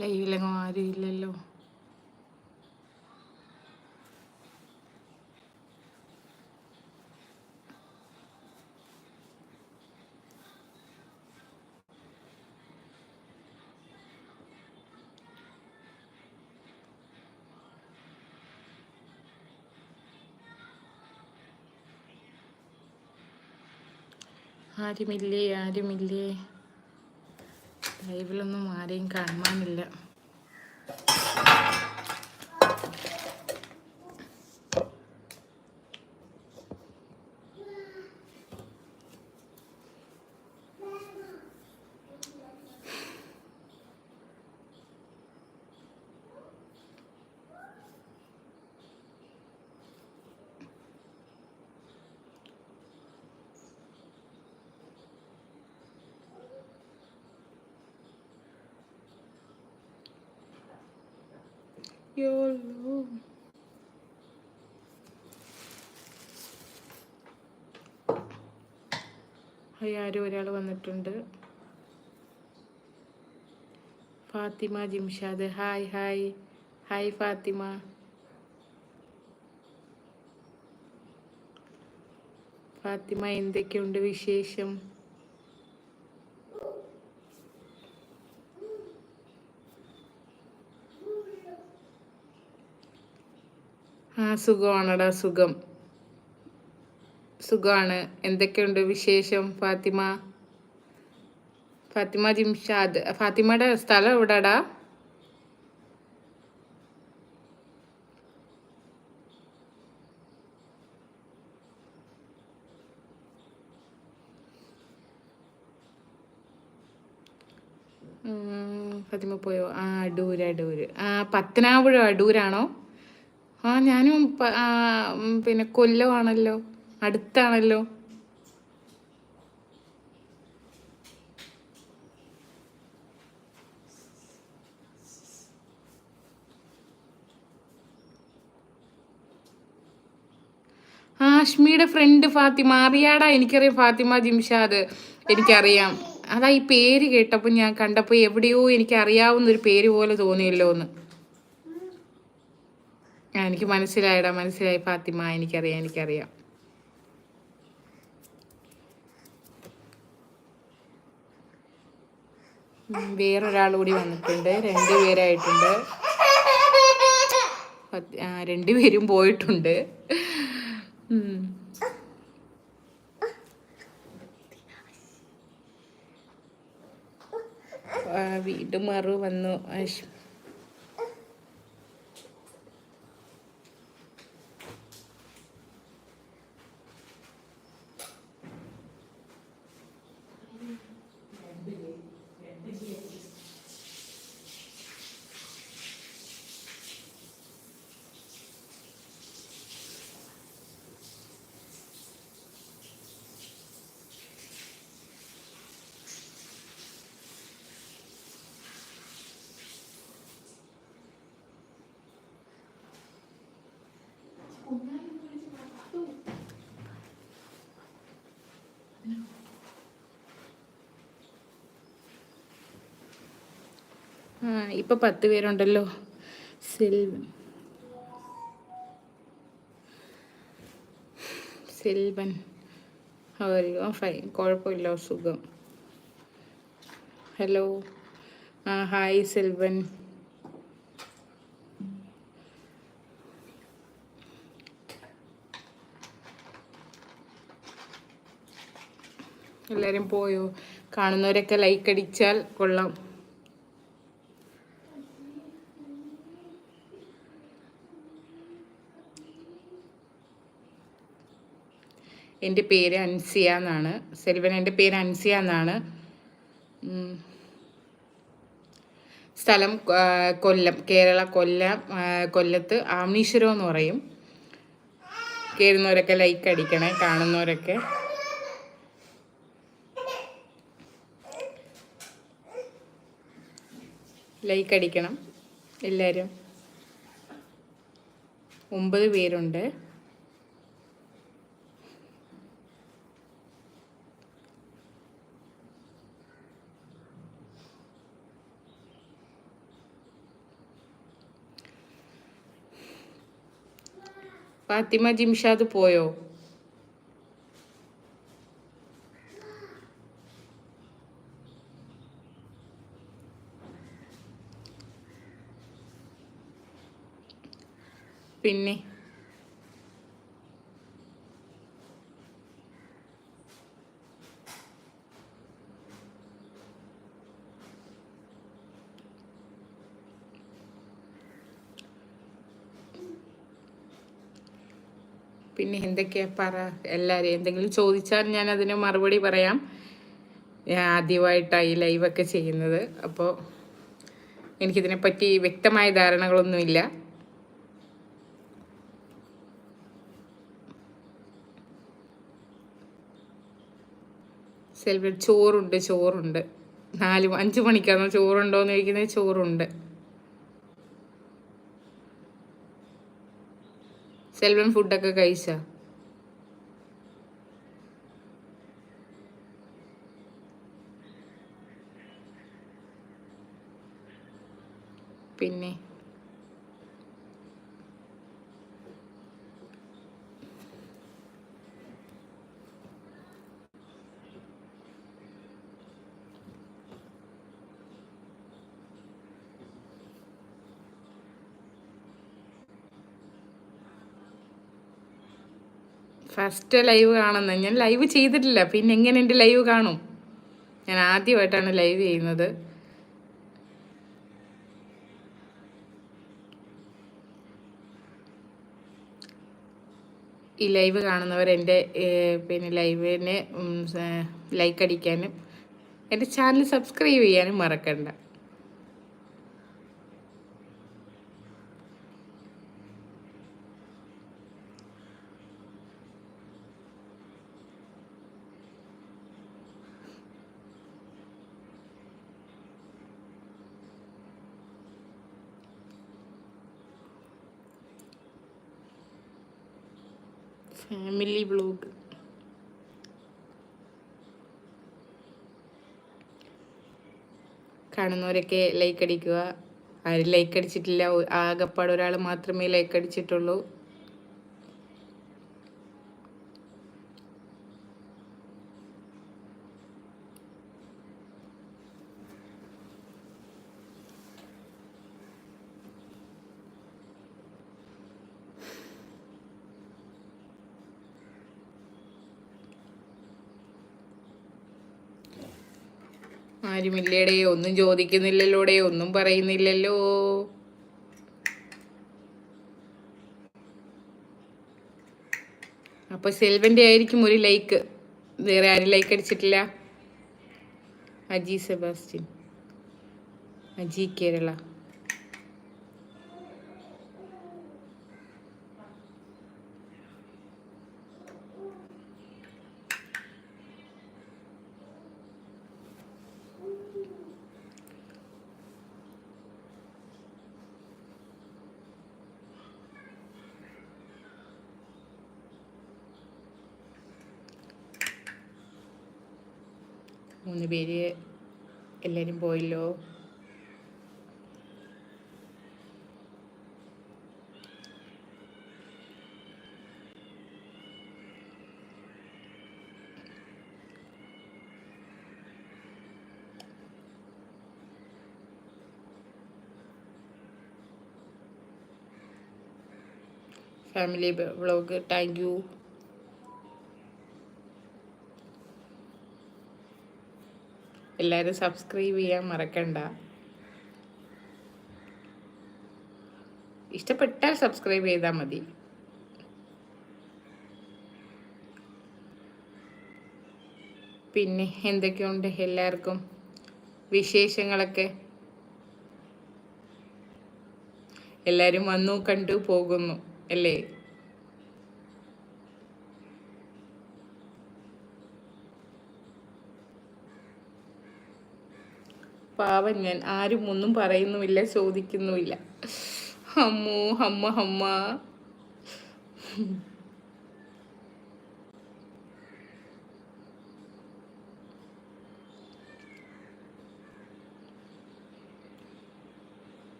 ലൈവിലെങ്ങും ആരും ഇല്ലല്ലോ ആരുമില്ലേ ആരുമില്ലേ? ലൈവിലൊന്നും ആരെയും കാണാനില്ല ഹായ് ആരും ഒരാൾ വന്നിട്ടുണ്ട്. Fathima Jimshad. Hi hi. Hi Fathima. Fathima എന്തൊക്കെയുണ്ട് വിശേഷം? സുഖമാണടാ സുഖം. സുഖമാണ് എന്തൊക്കെയുണ്ട് വിശേഷം ഫാത്തിമ? ഫാത്തിമ ജിംഷാദ് ഫാത്തിമയുടെ സ്ഥലം എവിടാടാ? ഫാത്തിമ പോയോ? ആ അടൂര് അടൂര്. ആ പത്തനാപുഴ അടൂരാണോ? ആ ഞാനും പിന്നെ കൊല്ലമാണല്ലോ. അടുത്താണല്ലോ. ആഷ്മിയുടെ ഫ്രണ്ട് ഫാത്തിമ. അറിയാടാ എനിക്കറിയാം ഫാത്തിമ ജിംഷാദ്. എനിക്കറിയാം. അതാ ഈ പേര് കേട്ടപ്പോൾ ഞാൻ കണ്ടപ്പോൾ എവിടെയോ എനിക്ക് അറിയാവുന്ന ഒരു പേര് പോലെ തോന്നിയല്ലോ എന്ന് എനിക്ക് മനസ്സിലായടാ മനസ്സിലായി. ഫാത്തിമ എനിക്കറിയാം എനിക്കറിയാം. വേറൊരാൾ കൂടി വന്നിട്ടുണ്ട്. രണ്ട് പേരായിട്ടുണ്ട്. രണ്ടുപേരും പോയിട്ടുണ്ട്. വീണ്ടും മറു വന്നു. ഇപ്പൊ പത്ത് പേരുണ്ടല്ലോ. സെൽവൻ. സെൽവൻ. അവരിയോ ഫൈൻ കുഴപ്പമില്ല സുഖം. Hello hi Selvan. എല്ലാവരും പോയോ കാണുന്നവരൊക്കെ ലൈക്ക് അടിച്ചാൽ കൊള്ളാം. എന്റെ പേര് അൻസിയ എന്നാണ്. സെൽവൻ എന്റെ പേര് അൻസിയ എന്നാണ്. സ്ഥലം കൊല്ലം കേരള കൊല്ലം കൊല്ലത്ത് ആമീശ്വരം എന്ന് പറയും. കയറുന്നവരൊക്കെ ലൈക്ക് അടിക്കണേ കാണുന്നവരൊക്കെ. ലൈക്ക് അടിക്കണം. എല്ലാവരും ഒമ്പത് പേരുണ്ട്. ഫാത്തിമ ജിംഷാദ് പോയോ? പിന്നെ എന്തൊക്കെയാ പറ എല്ലാവരും എന്തെങ്കിലും ചോദിച്ചാൽ ഞാൻ അതിന് മറുപടി പറയാം. ഞാൻ ആദ്യമായിട്ടായി ലൈവൊക്കെ ചെയ്യുന്നത്. അപ്പോൾ എനിക്കിതിനെപ്പറ്റി വ്യക്തമായ ധാരണകളൊന്നുമില്ല. സെൽവൻ ചോറുണ്ട് ചോറുണ്ട്. നാല് അഞ്ച് മണിക്കാണോ ചോറുണ്ടോ എന്ന് ചോദിക്കുന്നത്? ചോറുണ്ട്. സെൽവൻ ഫുഡൊക്കെ കഴിച്ചാ? പിന്നെ? ഫസ്റ്റ് ലൈവ് കാണുന്നത്. ഞാൻ ലൈവ് ചെയ്തിട്ടില്ല. പിന്നെ എങ്ങനെ എന്റെ ലൈവ് കാണും? ഞാൻ ആദ്യമായിട്ടാണ് ലൈവ് ചെയ്യുന്നത്. ഈ ലൈവ് കാണുന്നവർ എന്റെ പിന്നെ ലൈവിന് ലൈക്ക് അടിക്കാനും എന്റെ ചാനൽ സബ്സ്ക്രൈബ് ചെയ്യാനും മറക്കണ്ട. Family vlog. കാണുന്നവരൊക്കെ ലൈക്ക് അടിക്കുക. ആരും ലൈക്ക് അടിച്ചിട്ടില്ല. ആകെപ്പാട് ഒരാൾ മാത്രമേ ലൈക്ക് അടിച്ചിട്ടുള്ളൂ. ആരുമില്ലേടേ ഒന്നും ചോദിക്കുന്നില്ലല്ലോടേ ഒന്നും പറയുന്നില്ലല്ലോ. അപ്പൊ സെൽവന്റെ ആയിരിക്കും ഒരു ലൈക്ക്. വേറെ ആരും ലൈക്ക് അടിച്ചിട്ടില്ല? അജി സെബാസ്റ്റ്യൻ. അജി കേരള. മൂന്ന് പേര് എല്ലാരും പോയല്ലോ. ഫാമിലി വ്ളോഗ് താങ്ക് യു എല്ലാവരും സബ്സ്ക്രൈബ് ചെയ്യാൻ മറക്കണ്ട. ഇഷ്ടപ്പെട്ടാൽ സബ്സ്ക്രൈബ് ചെയ്താൽ മതി. പിന്നെ എന്തൊക്കെയുണ്ട് എല്ലാവർക്കും വിശേഷങ്ങളൊക്കെ? എല്ലാവരും വന്നു കണ്ടു പോകുന്നു അല്ലേ? പാവം ഞാൻ. ആരും ഒന്നും പറയുന്നുമില്ല ചോദിക്കുന്നുമില്ല. അമ്മോ അമ്മ അമ്മ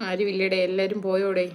ആരും ഇല്ലടേ എല്ലാരും പോയോടെ?